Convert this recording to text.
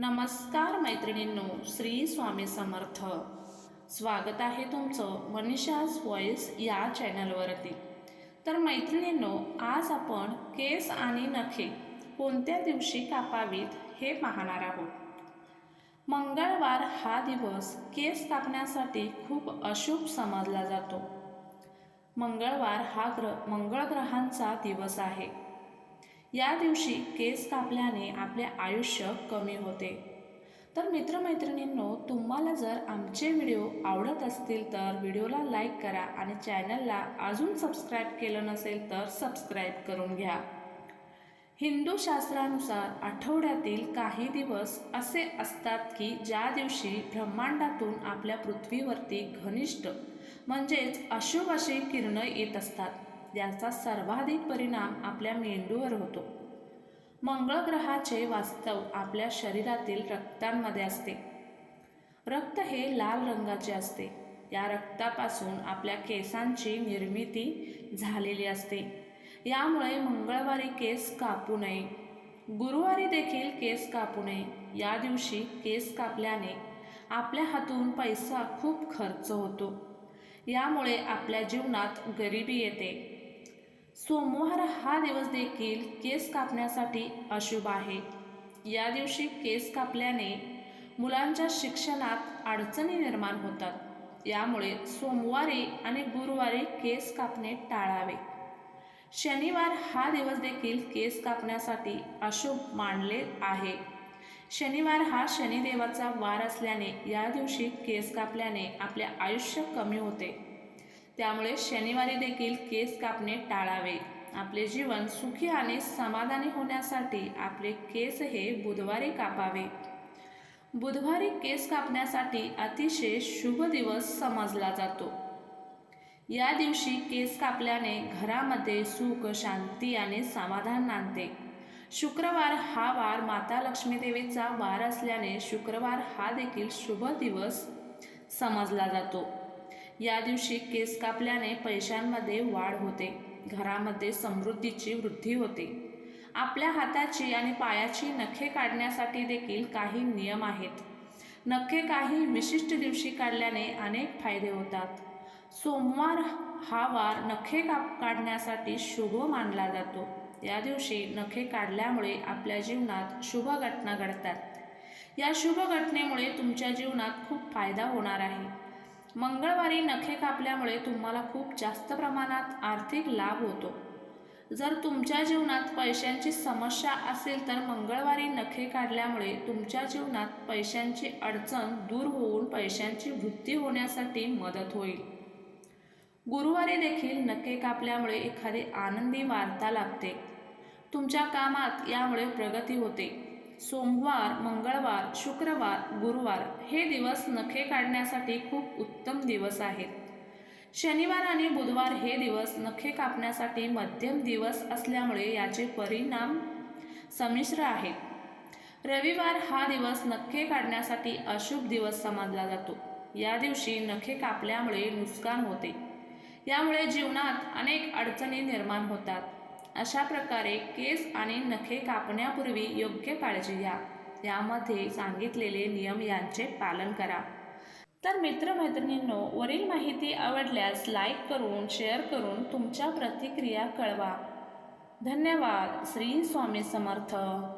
नमस्कार मैत्रिणींनो श्री स्वामी समर्थ. स्वागत आहे तुमचं मनीषाज व्हॉइस या चॅनलवरती तर मैत्रिणींनो आज आपण केस आणि नखे कोणत्या दिवशी कापावीत हे पाहणार आहोत. मंगळवार हा दिवस केस कापण्यासाठी खूप अशुभ समजला जातो. मंगळवार हा ग्रह मंगळ ग्रहांचा दिवस आहे. या दिवशी केस कापल्याने आपले आयुष्य कमी होते. तर मित्रमैत्रिणींनो तुम्हाला जर आमचे व्हिडिओ आवडत असतील तर व्हिडिओला लाईक करा आणि चॅनलला अजून सबस्क्राईब केलं नसेल तर सबस्क्राईब करून घ्या. हिंदू शास्त्रानुसार आठवड्यातील काही दिवस असे असतात की ज्या दिवशी ब्रह्मांडातून आपल्या पृथ्वीवरती घनिष्ठ म्हणजेच अशुभ अशी किरणं येत असतात. याचा सर्वाधिक परिणाम आपल्या मेंदूवर होतो. मंगळ ग्रहाचे वास्तव आपल्या शरीरातील रक्तांमध्ये असते. रक्त हे लाल रंगाचे असते. या रक्तापासून आपल्या केसांची निर्मिती झालेली असते. यामुळे मंगळवारी केस कापू नये. गुरुवारी देखील केस कापू नये. या दिवशी केस कापल्याने आपल्या हातून पैसा खूप खर्च होतो. यामुळे आपल्या जीवनात गरिबी येते. सोमवार हा दिवस देखील केस कापण्यासाठी अशुभ आहे. या दिवशी केस कापल्याने मुलांच्या शिक्षणात अडचणी निर्माण होतात. यामुळे सोमवारी आणि गुरुवारी केस कापणे टाळावे. शनिवार हा दिवस देखील केस कापण्यासाठी अशुभ मानले आहे. शनिवार हा शनिदेवाचा वार असल्याने या दिवशी केस कापल्याने आपले आयुष्य कमी होते. त्यामुळे शनिवारी देखील केस कापणे टाळावे. आपले जीवन सुखी आणि समाधानी होण्यासाठी आपले केस हे बुधवारी कापावे. बुधवारी केस कापण्यासाठी अतिशय शुभ दिवस समजला जातो. या दिवशी केस कापल्याने घरामध्ये सुख शांती आणि समाधान नांदते. शुक्रवार हा वार माता लक्ष्मीदेवीचा वार असल्याने शुक्रवार हा देखील शुभ दिवस समजला जातो. या दिवशी केस कापल्याने पैशांमध्ये वाढ होते. घरामध्ये समृद्धीची वृद्धी होते. आपल्या हाताची आणि पायाची नखे काढण्यासाठी देखील काही नियम आहेत. नखे काही विशिष्ट दिवशी काढल्याने अनेक फायदे होतात. सोमवार हा वार नखे काप काढण्यासाठी शुभ मानला जातो. या दिवशी नखे काढल्यामुळे आपल्या जीवनात शुभ घटना घडतात. या शुभ घटनेमुळे तुमच्या जीवनात खूप फायदा होणार आहे. मंगळवारी नखे कापल्यामुळे तुम्हाला खूप जास्त प्रमाणात आर्थिक लाभ होतो. जर तुमच्या जीवनात पैशांची समस्या असेल तर मंगळवारी नखे काढल्यामुळे तुमच्या जीवनात पैशांची अडचण दूर होऊन पैशांची वृत्ती होण्यासाठी मदत होईल. गुरुवारी देखील नखे कापल्यामुळे एखादी आनंदी वार्ता लागते तुमच्या कामात यामुळे प्रगती होते. सोमवार मंगळवार शुक्रवार गुरुवार हे दिवस नखे काढण्यासाठी खूप उत्तम दिवस आहेत. शनिवार आणि बुधवार हे दिवस नखे कापण्यासाठी मध्यम दिवस असल्यामुळे याचे परिणाम संमिश्र आहेत. रविवार हा दिवस नखे काढण्यासाठी अशुभ दिवस समजला जातो. या दिवशी नखे कापल्यामुळे नुकसान होते. यामुळे जीवनात अनेक अडचणी निर्माण होतात. अशा प्रकारे केस आणि नखे कापण्यापूर्वी योग्य काळजी घ्या. यामध्ये सांगितलेले नियम यांचे पालन करा. तर मित्रमैत्रिणींनो वरील माहिती आवडल्यास लाईक करून शेअर करून तुमच्या प्रतिक्रिया कळवा. धन्यवाद. श्री स्वामी समर्थ.